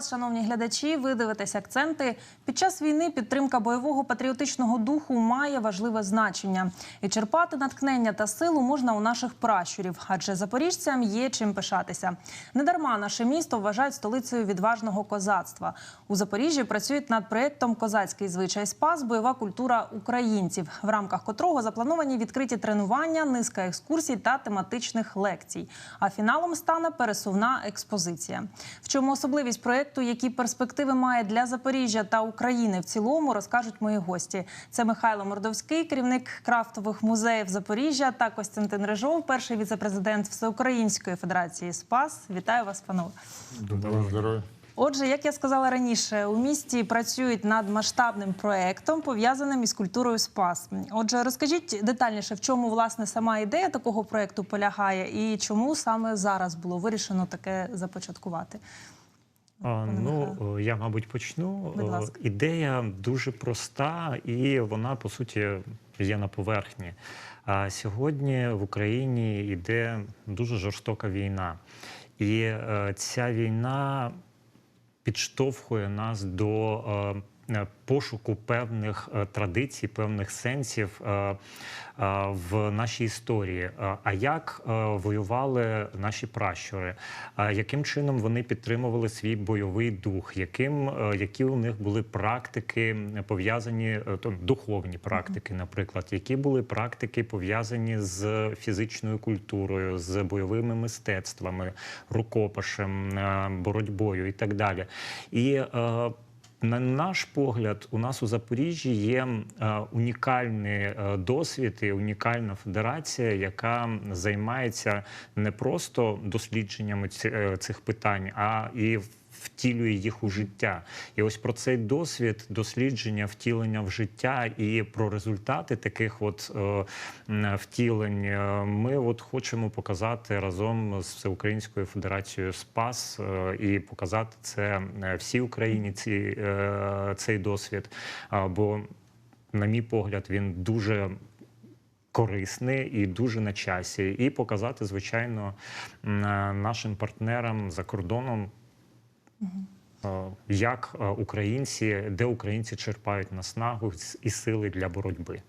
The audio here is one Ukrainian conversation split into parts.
вас, шановні глядачі. Ви дивитесь акценти. Під час війни підтримка бойового патріотичного духу має важливе значення. І черпати натхнення та силу можна у наших пращурів, адже запоріжцям є чим пишатися. Недарма наше місто вважають столицею відважного козацтва. У Запоріжжі працюють над проєктом Козацький звичай спас бойова культура українців, в рамках котрого заплановані відкриті тренування, низка екскурсій та тематичних лекцій. А фіналом стане пересувна експозиція. В чому особливість проєкту, які перспективи має для Запоріжжя та України в цілому, розкажуть мої гості. Це Михайло Мордовський, керівник крафтових музеїв Запоріжжя, та Костянтин Рижов, перший віцепрезидент Всеукраїнської федерації СПАС. Вітаю вас, панове. Доброго здоров'я. Отже, як я сказала раніше, у місті працюють над масштабним проєктом, пов'язаним із культурою СПАС. Отже, розкажіть детальніше, в чому власне сама ідея такого проєкту полягає, і чому саме зараз було вирішено таке започаткувати. А, ну, е, я, мабуть, почну. Будь Е, ласка. Ідея дуже проста, і вона, по суті, є на поверхні. А сьогодні в Україні йде дуже жорстока війна. І е, ця війна підштовхує нас до пошуку певних е, традицій, певних сенсів е, е, в нашій історії. Е, А як е, воювали наші пращури? Яким чином вони підтримували свій бойовий дух? Яким, е, які у них були практики пов'язані, е, духовні практики, наприклад, які були практики пов'язані з фізичною культурою, з бойовими мистецтвами, рукопашем, е, боротьбою і так далі. І е, на наш погляд, у нас у Запоріжжі є е, унікальний е, досвід і унікальна федерація, яка займається не просто дослідженнями е, цих питань, а і втілює їх у життя. І ось про цей досвід дослідження, втілення в життя і про результати таких от е, втілень е, ми от хочемо показати разом з Всеукраїнською Федерацією СПАС е, і показати це е, всій Україні ці, е, цей досвід. Бо, на мій погляд, він дуже корисний і дуже на часі, і показати, звичайно, е, нашим партнерам за кордоном. Е, Як е, українці, де українці черпають наснагу і сили для боротьби?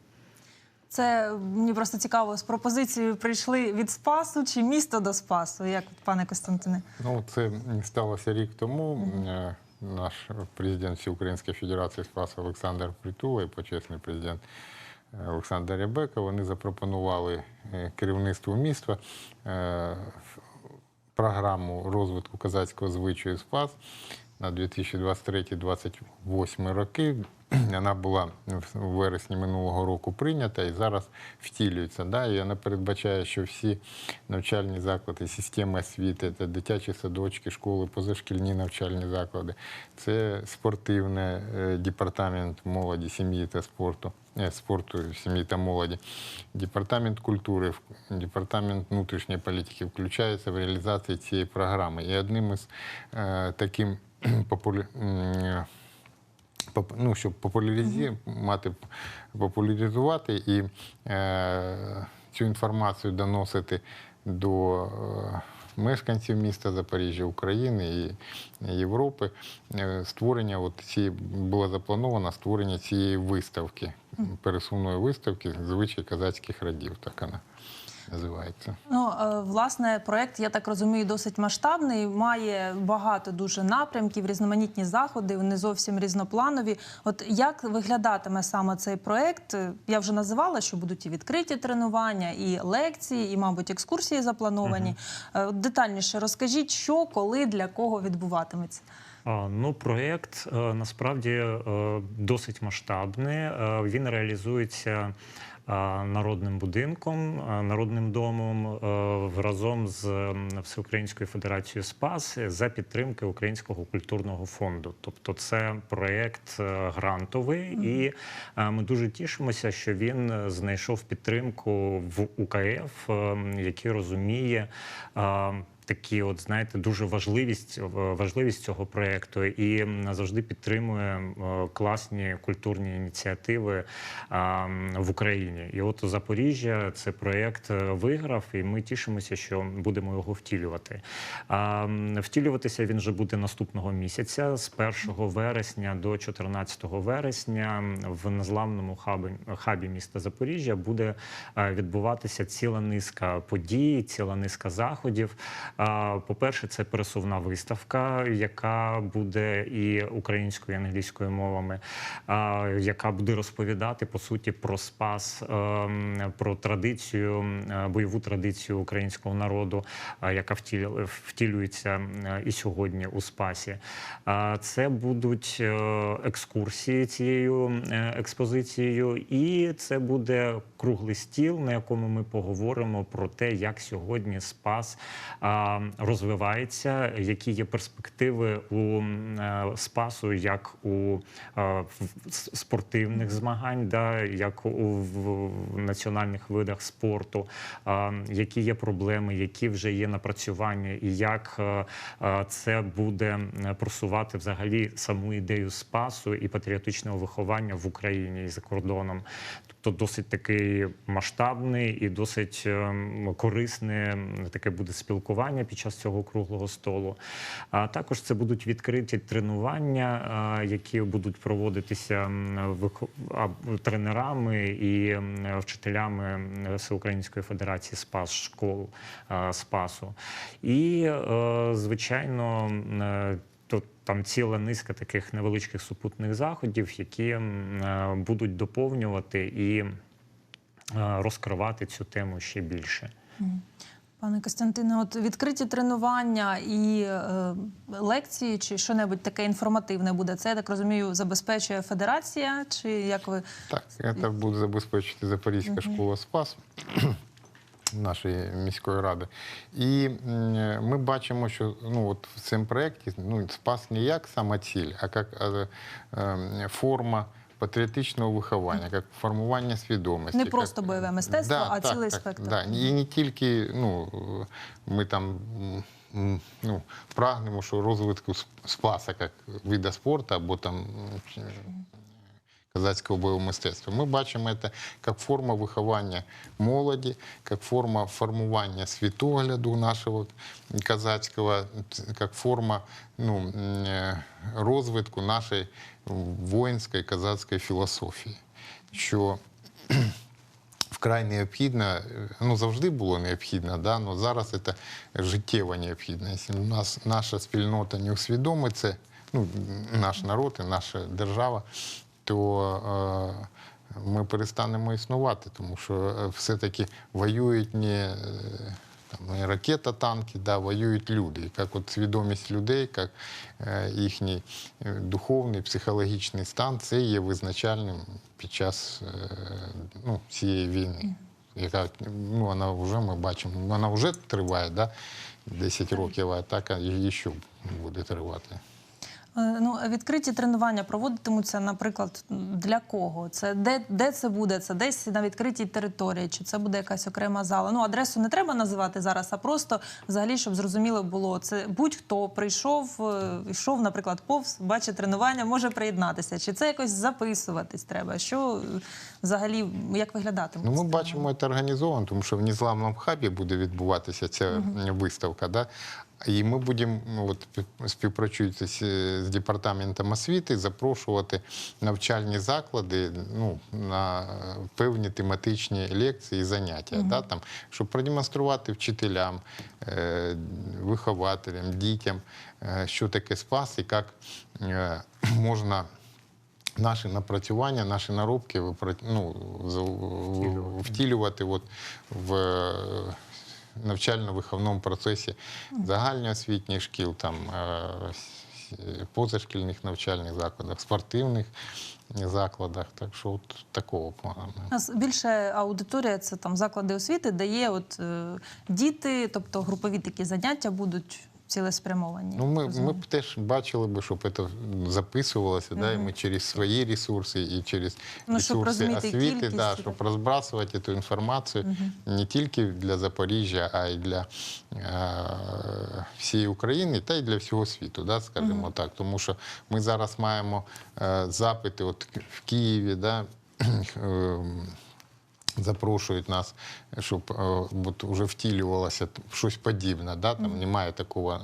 Це мені просто цікаво з пропозицією прийшли від Спасу чи місто до Спасу. Як пане Костянтине? Ну, це сталося рік тому. Е, Наш президент Всеукраїнської Федерації Спас Олександр Притула і почесний президент Олександр Рябека. Вони запропонували керівництву міста програму розвитку козацького звичаю Спас на 2023-2028 роки. Вона була в вересні минулого року прийнята і зараз втілюється. Да? І вона передбачає, що всі навчальні заклади, системи освіти, це дитячі садочки, школи, позашкільні навчальні заклади, це спортивний е, департамент молоді, сім'ї та спорту, е, спорту, сім'ї та молоді, департамент культури, департамент внутрішньої політики включається в реалізацію цієї програми. І одним із е, таким популі... ну, щоб популяризі... мати, популяризувати і е, цю інформацію доносити до е, мешканців міста Запоріжжя, України і Європи. Е, Створення от ці було заплановано створення цієї виставки, пересувної виставки звичай казацьких родів, так вона називається. Ну, е, власне, проект, я так розумію, досить масштабний. Має багато дуже напрямків, різноманітні заходи, вони зовсім різнопланові. От як виглядатиме саме цей проект? Е, Я вже називала, що будуть і відкриті тренування, і лекції, і, мабуть, екскурсії заплановані. От Детальніше розкажіть, що, коли, для кого відбуватиметься. Ну, проєкт насправді досить масштабний. Він реалізується народним будинком, народним домом е, разом з Всеукраїнською Федерацією СПАС за підтримки Українського культурного фонду. Тобто, це проєкт е, грантовий, і е, ми дуже тішимося, що він знайшов підтримку в УКФ, який розуміє. Такі, от знаєте, дуже важливість важливість цього проєкту і завжди підтримує класні культурні ініціативи в Україні. І от Запоріжжя це проєкт е, виграв, і ми тішимося, що будемо його втілювати. Втілюватися він вже буде наступного місяця з 1 вересня до 14 вересня в незламному хабі, хабі міста Запоріжжя буде е, відбуватися ціла низка подій, ціла низка заходів. По-перше, це пересувна виставка, яка буде і українською, і англійською мовами, яка буде розповідати по суті про спас, ем, про традицію, бойову традицію українського народу, яка втілюється і сьогодні у спасі. Це будуть е, екскурсії цією е, експозицією, і це буде круглий стіл, на якому ми поговоримо про те, як сьогодні спас розвивається, які є перспективи у е, спасу, як у е, спортивних змагань, да, як у національних видах спорту, які є проблеми, які вже є напрацювання, і як е, е, це буде е, просувати взагалі саму ідею спасу і патріотичного виховання в Україні і за кордоном. Тобто досить такий масштабний і досить ем, корисне таке буде спілкування під час цього круглого столу. А також це будуть відкриті тренування, які будуть проводитися тренерами і вчителями Всеукраїнської федерації спас школ спасу. І, е, звичайно, е, то там ціла низка таких невеличких супутних заходів, які е, будуть доповнювати і е, розкривати цю тему ще більше. Пане Костянтине, от відкриті тренування і е, лекції, чи що-небудь таке інформативне буде. Це я так розумію, забезпечує федерація, чи як ви Так, це буде забезпечити Запорізька школа Спас нашої міської ради. І ми бачимо, що ну, от в цьому проєкті ну, спас не як сама ціль, а як е, е, форма. Патріотичного виховання, як формування свідомості. Не як- просто бойове мистецтво, а цілий спектр. Да. І не тільки ну, ми там ну, прагнемо, що розвитку спаса як вида спорту або там казацького бойового мистецтва. Ми бачимо це як форма виховання молоді, як форма формування світогляду нашого казацького, як форма ну, е, розвитку нашої воїнської казацької філософії. Що вкрай необхідно, е, ну завжди було необхідно, да, але зараз це життєва необхідність. У нас наша спільнота не усвідомить це, ну, наш народ і наша держава, то е, ми перестанемо існувати, тому що е, все-таки воюють не. е, Там, не ракета, танки, да, воюють люди. І Як от свідомість людей, як їхній духовний, психологічний стан, це є визначальним під час ну, цієї війни. Яка ну, вона вже ми бачимо, вона вже триває да, 10 років, а так і ще буде тривати. Е, Ну, відкриті тренування проводитимуться, наприклад, для кого? Це де, де це буде? Це десь на відкритій території, чи це буде якась окрема зала? Ну, адресу не треба називати зараз, а просто взагалі, щоб зрозуміло було, це будь-хто прийшов, е, йшов, наприклад, повз, бачить тренування, може приєднатися. Чи це якось записуватись треба? Що взагалі як виглядатиме? Ну, ми бачимо це організовано, тому що в незламному хабі буде відбуватися ця виставка. Да? І ми будемо, ну, от, з, департаментом освіти, запрошувати навчальні заклади ну, на певні тематичні лекції і заняття, да? Там, щоб продемонструвати вчителям, е, вихователям, дітям, е, що таке спас і як е, можна наші напрацювання, наші наробки ну, втілювати от в е, навчально-виховному процесі загальноосвітніх шкіл, там, е, позашкільних навчальних закладах, спортивних закладах. Так що от такого плану. У нас більше аудиторія це там заклади освіти, де є от е, діти, тобто групові такі заняття будуть. Цілеспрямовані. Ну, ми, ми б теж бачили би, щоб це записувалося, да, і ми через свої ресурси і через Ну, ресурси розуміти освіти, кількість да, щоб так. розбрасувати цю інформацію не тільки для Запоріжжя, а й для е, всієї України та й для всього світу, да, скажімо так. Тому що ми зараз маємо е, запити от в Києві, да, ем, запрошують нас, щоб е, от вже втілювалося щось подібне. Да? Там немає такого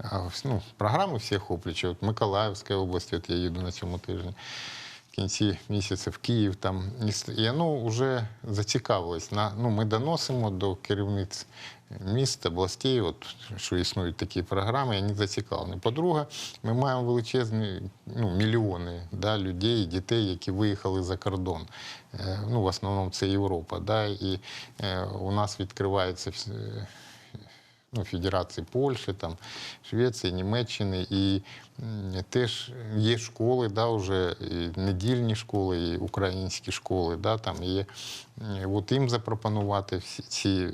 е, ну, програми всіх охоплюючи. От Миколаївська область, от я їду на цьому тижні. В кінці місяця в Київ там і воно вже зацікавилось. На, ну, ми доносимо до керівниць міст, областей, от, що існують такі програми, вони зацікавлені. По-друге, ми маємо величезні ну, мільйони да, людей, дітей, які виїхали за кордон. Е, Ну, в основному це Європа. Да, і е, у нас відкриваються всі, ну, Федерації Польщі, там, Швеції, Німеччини. І теж є школи, да, вже, і недільні школи, і українські школи. Да, там є. От їм запропонувати всі ці.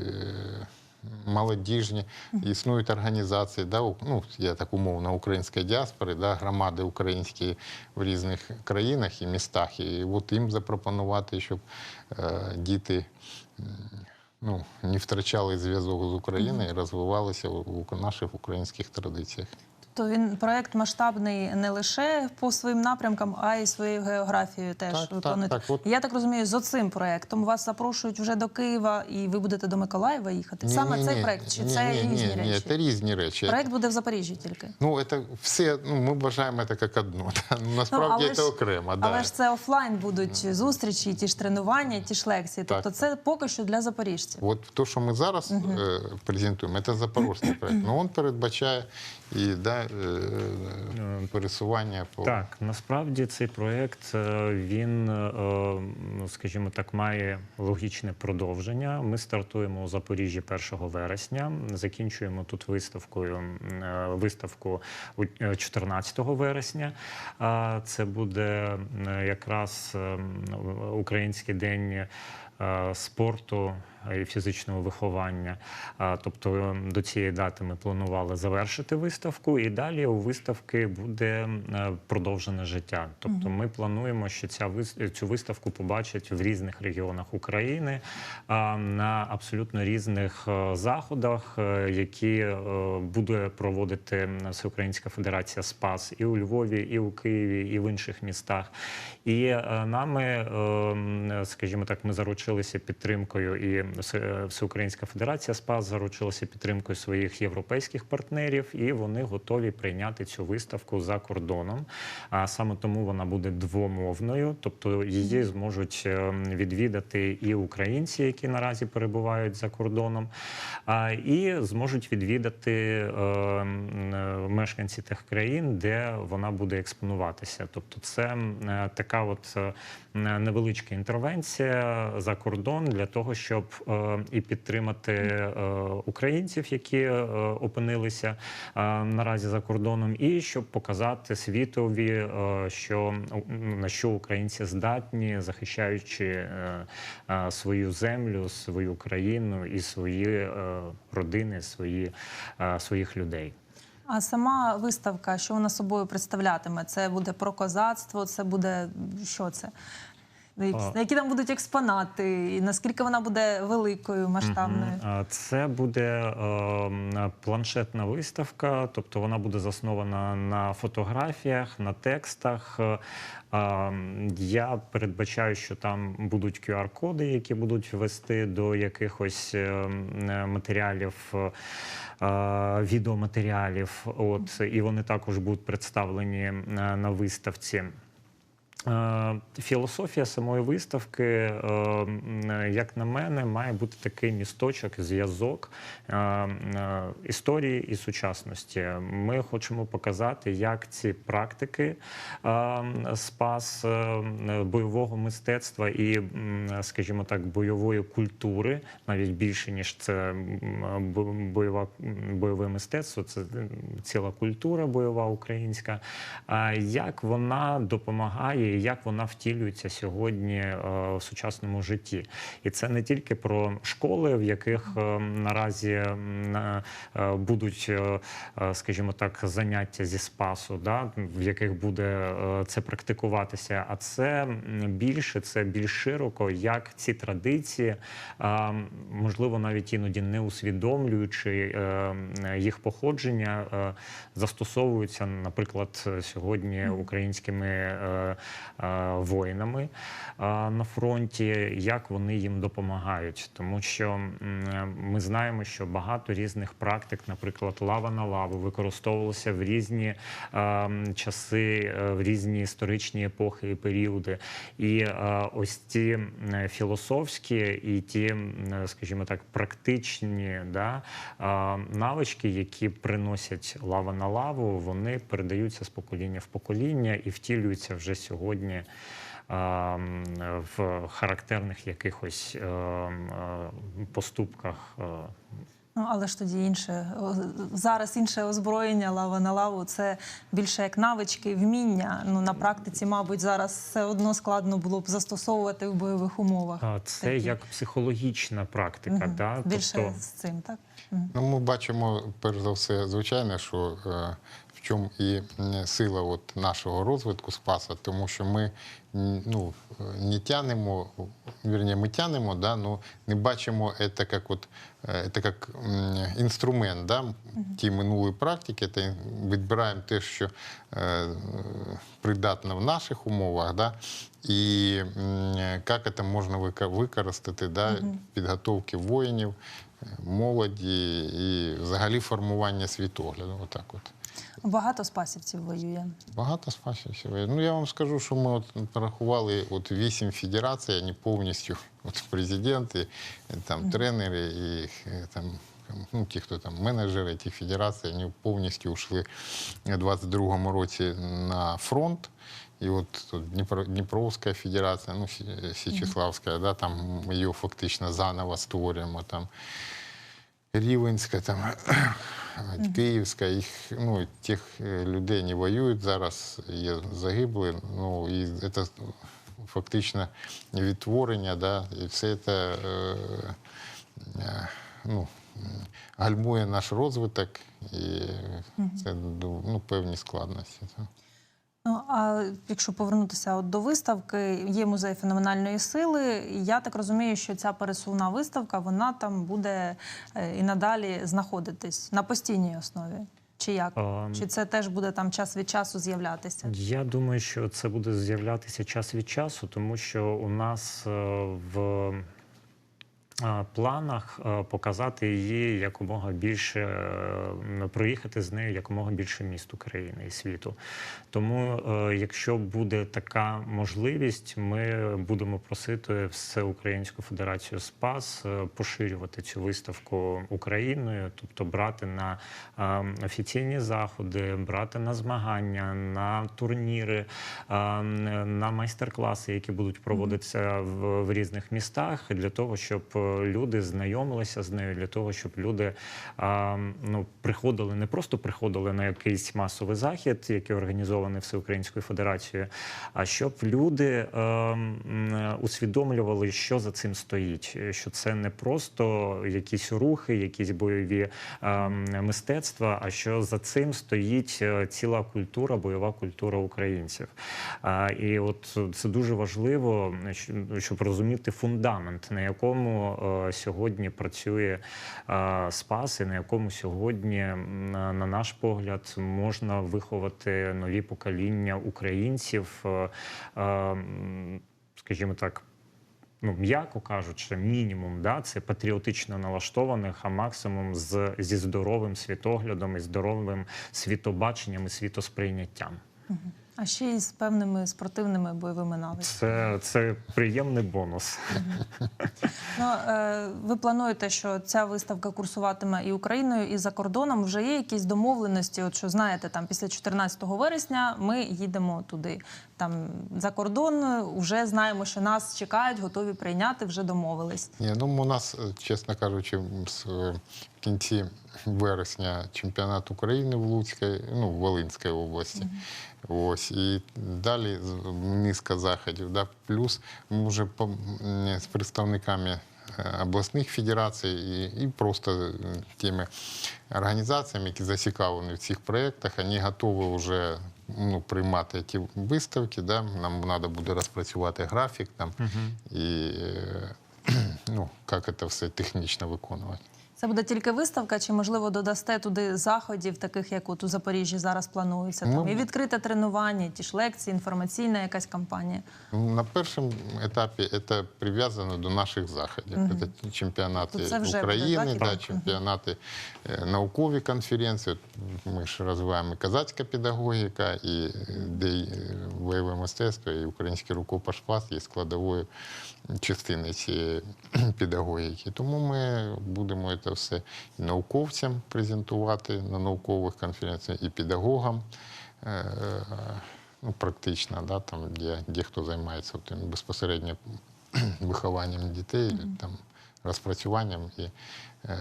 Молодіжні існують організації, да, ну, я так умовно, української діаспори, да, громади українські в різних країнах і містах. І от їм запропонувати, щоб е, діти ну, не втрачали зв'язок з Україною і розвивалися в наших українських традиціях. То він проект масштабний не лише по своїм напрямкам, а й своєю географією теж Так, так, так, от- Я так розумію, з оцим проектом вас запрошують вже до Києва, і ви будете до Миколаєва їхати. Саме Ні, цей ні, проект, чи ні, це ні, різні ні, речі? Ні, це різні речі. Проект буде в Запоріжжі тільки. Ну, це все, ну, ми вважаємо це як одно. Да? Ну, Насправді це ж- окремо. Да. Але ж це офлайн будуть зустрічі, ті ж тренування, ті ж лекції. Так. Тобто це поки що для запоріжців. От то, що ми зараз е, презентуємо, це запорозький проект. Ну, він передбачає і да, е, е, пересування по Так, насправді цей проєкт е, він, е, ну, скажімо так, має логічне продовження. Ми стартуємо у Запоріжжі 1 вересня, закінчуємо тут виставкою е, виставку у- е, 14 вересня. Це буде е, якраз е, український день. е, Спорту і фізичного виховання. Тобто е, до цієї дати ми планували завершити виставку, і далі у виставки буде е, продовжене життя. Тобто ми плануємо, що ця вис- цю виставку побачать в різних регіонах України на абсолютно різних е, заходах, е, які е, буде проводити Всеукраїнська Федерація СПАС і у Львові, і у Києві, і в інших містах. І е, нами, е, скажімо так, ми заручилися підтримкою, і Всеукраїнська Федерація СПАС заручилася підтримкою своїх європейських партнерів, і вони готові прийняти цю виставку за кордоном. А саме тому вона буде двомовною, тобто її зможуть е, відвідати і українці, які наразі перебувають за кордоном, і зможуть відвідати е, е, мешканці тих країн, де вона буде експонуватися. Тобто, це така от невеличка інтервенція за кордон для того, щоб і підтримати е, українців, які е, опинилися е, наразі за кордоном, і щоб показати світові, е, що на що українці здатні, захищаючи е, е, свою землю, свою країну і свої е, родини, свої, е, своїх людей. А сама виставка, що вона собою представлятиме? Це буде про козацтво, це буде що це? Які, які там будуть експонати, і наскільки вона буде великою, масштабною? Це буде е, планшетна виставка, тобто вона буде заснована на фотографіях, на текстах. Е, е, Я передбачаю, що там будуть QR-коди, які будуть вести до якихось е, матеріалів. е, Відеоматеріалів, от і вони також будуть представлені е, на виставці. Е, Філософія самої виставки, е, як на мене, має бути такий місточок, зв'язок е, е, історії і сучасності. Ми хочемо показати, як ці практики е, спас е, бойового мистецтва і, скажімо так, бойової культури, навіть більше ніж це бойова бойове мистецтво, це ціла культура бойова українська. Як вона допомагає і як вона втілюється сьогодні е, в сучасному житті. І це не тільки про школи, в яких е, наразі е, будуть, скажімо так, заняття зі спасу, да, в яких буде це практикуватися. А це більше, це більш широко, як ці традиції, можливо, навіть іноді не усвідомлюючи їх походження, застосовуються, наприклад, сьогодні українськими воїнами е, на фронті, як вони їм допомагають, тому що ми знаємо, що багато різних практик, наприклад, лава на лаву, використовувалися в різні е, часи, е, в різні історичні епохи і періоди. І е, ось ці філософські і ті, скажімо так, практичні да, е, навички, які приносять лава на лаву, вони передаються з покоління в покоління і втілюються вже сьогодні. Е, м, В характерних якихось е, м, е, поступках е, Ну, але ж тоді інше зараз інше озброєння лава на лаву. Це більше як навички, вміння. Ну на практиці, мабуть, зараз все одно складно було б застосовувати в бойових умовах. А, Це Такі. як психологічна практика, Мгм. да? більше тобто з цим, так? Ну, ми бачимо, перш за все, звичайно, що е, в чому і сила от нашого розвитку спаса, тому що ми ну, не тянемо, вірні, ми тянемо, да, но не бачимо це як, от, е, це як інструмент да, ті минулої практики, це відбираємо те, що е, придатно в наших умовах, да, і як це можна використати да, підготовки воїнів, молоді і взагалі формування світогляду. Отак от. Багато спасівців воює. Багато спасів. Ну я вам скажу, що ми от порахували от вісім федерацій, вони повністю от президенти, там тренери і е, там. Ну, ті, хто там менеджери тих федерацій, вони повністю йшли у 22-му році на фронт. І от тут Дніпро, Дніпровська федерація, ну, Сі- Січеславська, да, там ми її фактично заново створюємо. Там Рівенська, там, Київська, їх, ну, тих е, людей не воюють зараз, є загибли. Ну, і це фактично відтворення, да, і все це е, е, ну, гальмує наш розвиток, і це ну, певні складності. Ну а якщо повернутися от до виставки, є музей феноменальної сили. Я так розумію, що ця пересувна виставка вона там буде е, і надалі знаходитись на постійній основі. Чи як? Ем. Чи це теж буде там час від часу з'являтися? Я думаю, що це буде з'являтися час від часу, тому що у нас е, в планах е, показати її якомога більше, е, проїхати з нею якомога більше міст України і світу. Тому, е, якщо буде така можливість, ми будемо просити Всеукраїнську Федерацію СПАС е, поширювати цю виставку Україною, тобто брати на е, офіційні заходи, брати на змагання, на турніри, е, на майстер-класи, які будуть проводитися в, різних містах, для того, щоб е, люди знайомилися з нею, для того, щоб люди е, ну, приходили, не просто приходили на якийсь масовий захід, який організований Всеукраїнською Федерацією, а щоб люди м, усвідомлювали, що за цим стоїть, що це не просто якісь рухи, якісь бойові е, мистецтва, а що за цим стоїть е, ціла культура, бойова культура українців. А, І от це дуже важливо, щоб розуміти фундамент, на якому е, сьогодні працює е, спас, і на якому сьогодні, на на наш погляд, можна виховати нові покоління українців. е, Скажімо так, ну м'яко кажучи, мінімум, да, це патріотично налаштованих, а максимум з зі здоровим світоглядом і здоровим світобаченням і світосприйняттям. А ще й з певними спортивними бойовими навичками. Це, це приємний бонус. Ну, е, ви плануєте, що ця виставка курсуватиме і Україною, і за кордоном. Вже є якісь домовленості? От що знаєте, там після 14 вересня ми їдемо туди. Там за кордон вже знаємо, що нас чекають, готові прийняти, вже домовились. Ні, ну у нас, е, чесно кажучи, з е, в кінці вересня чемпіонат України в Луцькій, ну в Волинській області. Ось і далі низка заходів. Да. Плюс ми вже з представниками е, обласних федерацій і, і просто е, тими організаціями, які зацікавлені в цих проєктах, вони готові вже ну, приймати ті виставки. Да. Нам треба буде розпрацювати графік там, і е, ну, як це все технічно виконувати. Це буде тільки виставка, чи можливо додасте туди заходів, таких як от у Запоріжжі зараз планується? Там Ну, і відкрите тренування, і ті ж лекції, інформаційна якась кампанія. На першому етапі це прив'язано до наших заходів. Це чемпіонати це вже буде, України, так, да, так? чемпіонати, е, наукові конференції. Ми ж розвиваємо казацька педагогіка, і е, де е, бойове мистецтво, і український рукопашпас є складовою частиною цієї педагогіки. Тому ми будемо це все і науковцям презентувати на наукових конференціях, і педагогам. Е, ну, практично, да, там, де, де хто займається тим безпосередньо вихованням дітей, там, розпрацюванням і е,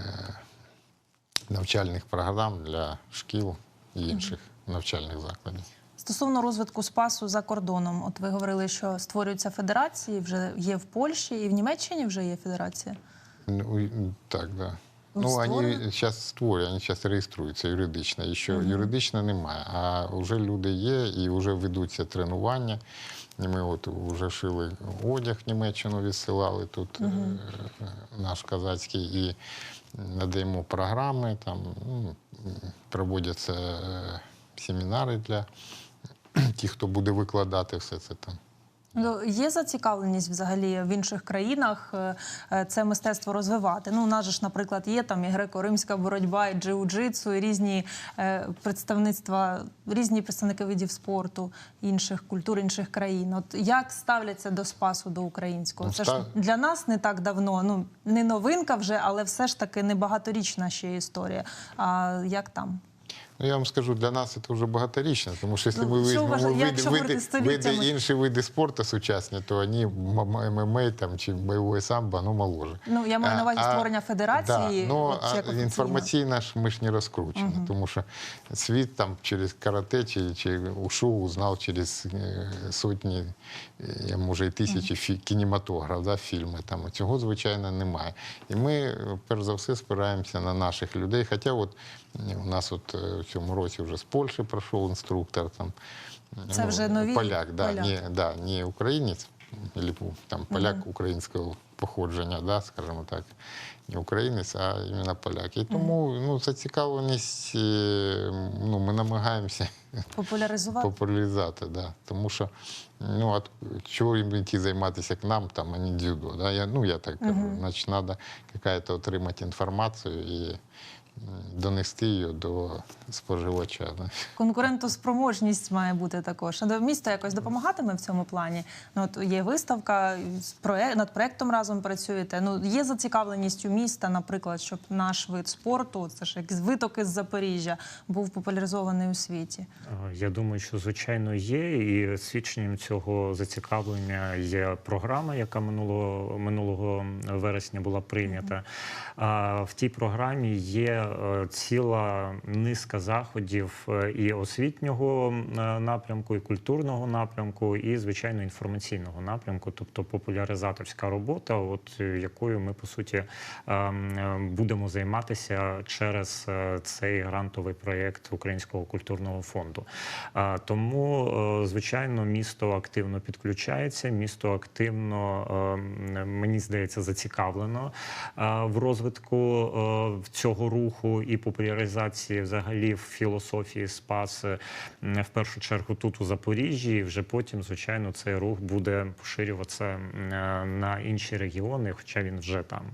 навчальних програм для шкіл і інших навчальних закладів. Стосовно розвитку спасу за кордоном, от ви говорили, що створюються федерації, вже є в Польщі і в Німеччині вже є федерація. Ну, так, да. Ну, Ну, створено? вони зараз створюють, вони зараз реєструються юридично. І що юридично немає. А вже люди є і вже ведуться тренування. І ми от вже шили одяг в Німеччину, відсилали тут е, наш казацький і надаємо програми, там ну, проводяться е, семінари для тих, хто буде викладати все це там. Ну, Є зацікавленість взагалі в інших країнах е, е, це мистецтво розвивати. Ну, у нас же ж, наприклад, є там і греко-римська боротьба, і джиу-джитсу, і різні е, представництва, різні представники видів спорту інших культур, інших країн. От як ставляться до спасу до українського? Ну, Це ж для нас не так давно. Ну не новинка вже, але все ж таки не багаторічна ще історія. А як там? Ну, я вам скажу, для нас це вже багаторічно, тому що якщо Ну, ми візьмемо види, види, види, інші види спорту сучасні, то вони ММА там, чи бойове самбо, ну, моложе. Ну я маю на увазі створення федерації. Да, ну, а інформаційна ж ми ж не розкручена, тому що світ там через карате чи, чи ушу узнав через е, сотні, е, може і тисячі фі- кінематограф, да, фільми. Там. Цього, звичайно, немає. І ми, е, перш за все, спираємося на наших людей. Хоча от у нас от е, в цьому році вже з Польщі пройшов інструктор. Там, Це вже нові поляк, да, поляки. Не, да, не українець, або там поляк українського походження, да, скажімо так, не українець, а іменно поляк. І тому ну, зацікавленість, е, ну, ми намагаємося популяризувати. популяризувати, да. тому що ну, от, чого їм йти займатися к нам, там, а не дзюдо. Да? Я, ну, я так кажу, значить, треба якась отримати інформацію і донести її до споживача. Конкурентоспроможність має бути також. Місто якось допомагатиме в цьому плані. Ну от є виставка, над проектом разом працюєте. Ну є зацікавленість у міста, наприклад, щоб наш вид спорту, це ж як виток із Запоріжжя, був популяризований у світі. Я думаю, що звичайно є, і свідченням цього зацікавлення є програма, яка минулого минулого вересня була прийнята. А в тій програмі є е, ціла низка заходів е, і освітнього е, напрямку, і культурного напрямку, і звичайно інформаційного напрямку, тобто популяризаторська робота, от якою ми по суті е, будемо займатися через цей грантовий проєкт Українського культурного фонду. Тому, звичайно, місто активно підключається, місто активно, мені здається, зацікавлено в розвитку цього руху і популяризації взагалі в філософії спас е, в першу чергу тут у Запоріжжі. І вже потім, звичайно, цей рух буде поширюватися е, на інші регіони, хоча він вже там.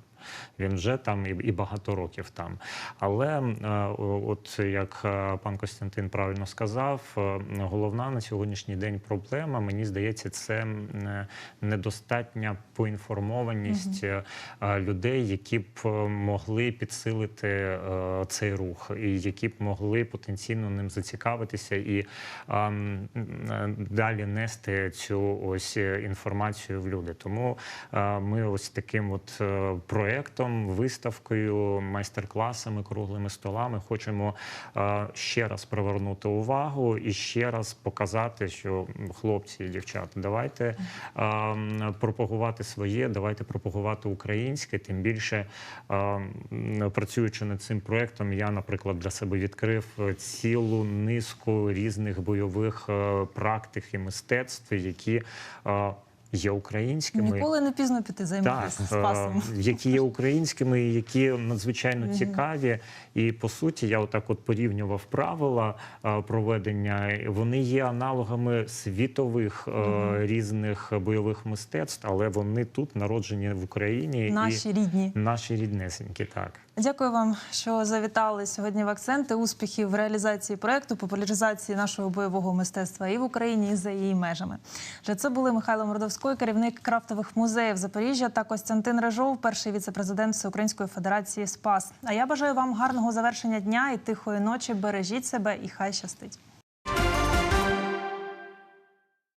Він вже там і, і багато років там. Але е, от як е, пан Костянтин правильно сказав, е, головна на сьогоднішній день проблема, мені здається, це недостатня поінформованість е, людей, які б могли підсилити е, цей рух, і які б могли потенційно ним зацікавитися і далі нести цю ось інформацію в люди. Тому е, ми ось таким от проектом проектом, виставкою, майстер-класами, круглими столами. Хочемо е, ще раз привернути увагу і ще раз показати, що хлопці і дівчата, давайте е, пропагувати своє, давайте пропагувати українське. Тим більше е, працюючи над цим проектом, я, наприклад, для себе відкрив цілу низку різних бойових е, практик і мистецтв, які е, є українськими. Ніколи не пізно піти Так, спасом. е, які є українськими, які надзвичайно цікаві. І по суті, я отак от порівнював правила е, проведення. Вони є аналогами світових е, різних бойових мистецтв, але вони тут народжені в Україні Наші і рідні. наші ріднесенькі. Так. Дякую вам, що завітали сьогодні в акценти. Успіхів в реалізації проекту, популяризації нашого бойового мистецтва і в Україні, і за її межами. Вже це були Михайло Мордовський, керівник крафтових музеїв Запоріжжя та Костянтин Режов, перший віцепрезидент Всеукраїнської Федерації СПАС. А я бажаю вам гарного завершення дня і тихої ночі. Бережіть себе і хай щастить.